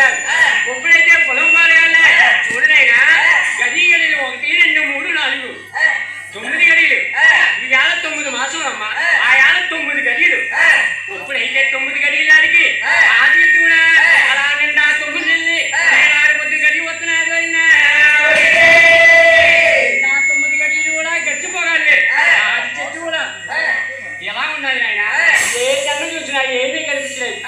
వెళ్ళాలి పొలం వాళ్ళు వెళ్ళాలి చూడనైనా గది గడిలు ఒకటి రెండు మూడు నాలుగు. తొమ్మిది గడిలు ఈవేళ తొమ్మిది మాసం అమ్మ? ఆ ఏళ తొమ్మిది గదిలు ఇప్పుడు ఎప్పుడైతే తొమ్మిది గడియలు ఆడికి. ఆది కూడా అలా నిండా తొమ్మిది వెళ్ళి ఆరు గడి వస్తున్నారు తొమ్మిది గడియలు కూడా గడిచిపోగాలి ఆది ఎలా ఉండాలి ఆయన ఏ కన్ను చూసినా ఏమీ కనిపించలేదు.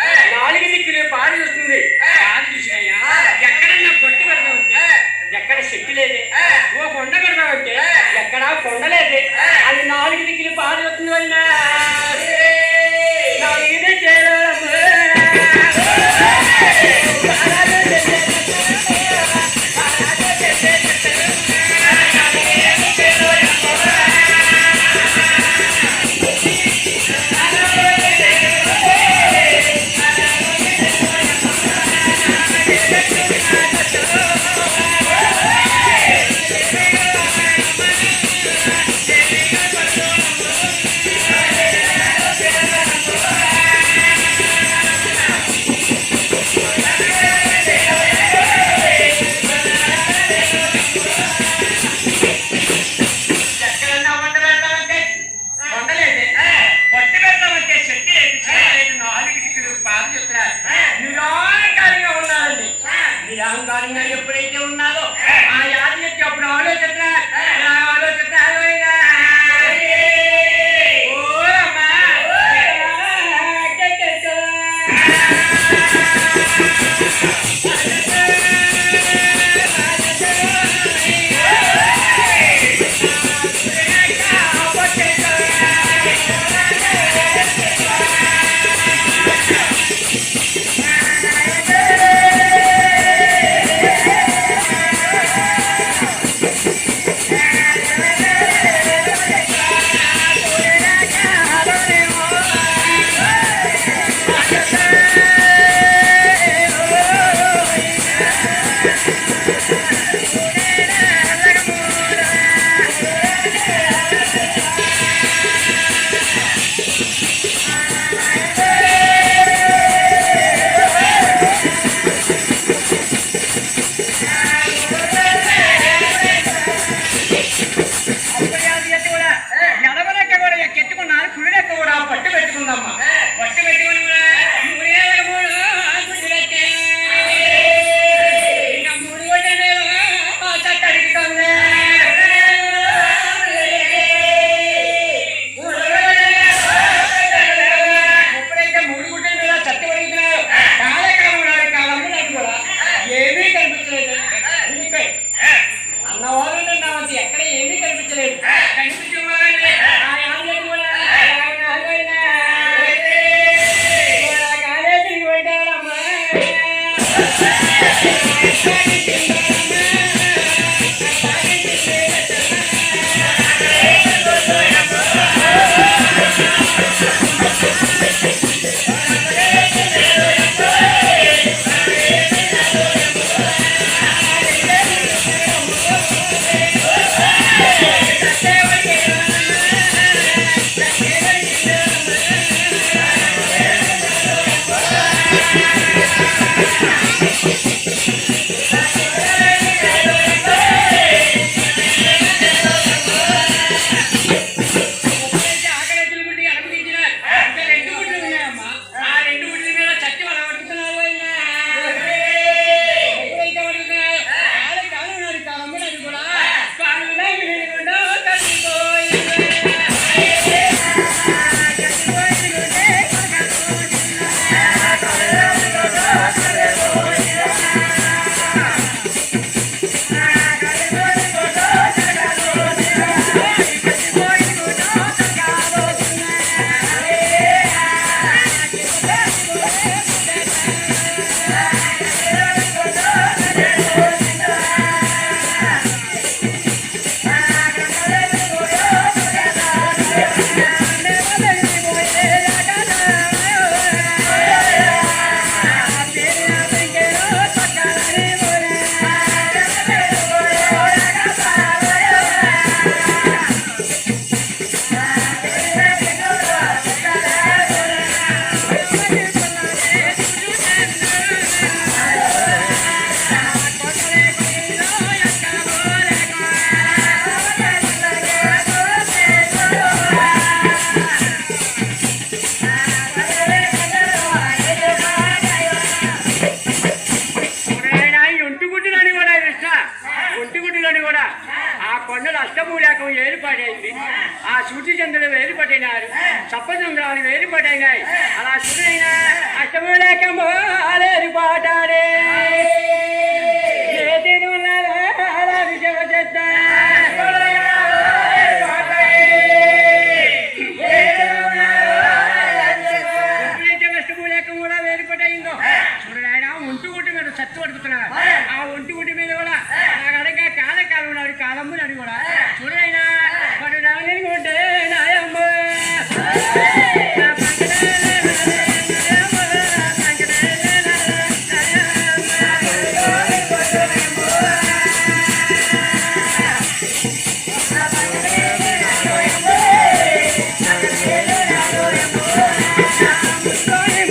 వేరుపడేది ఆ సూటి చంద్రులు వేరుపడినారు సప్తచంద్రాలు వేరుపడినాయి అలా సురైన అష్టములేకమో వేరుపాటారే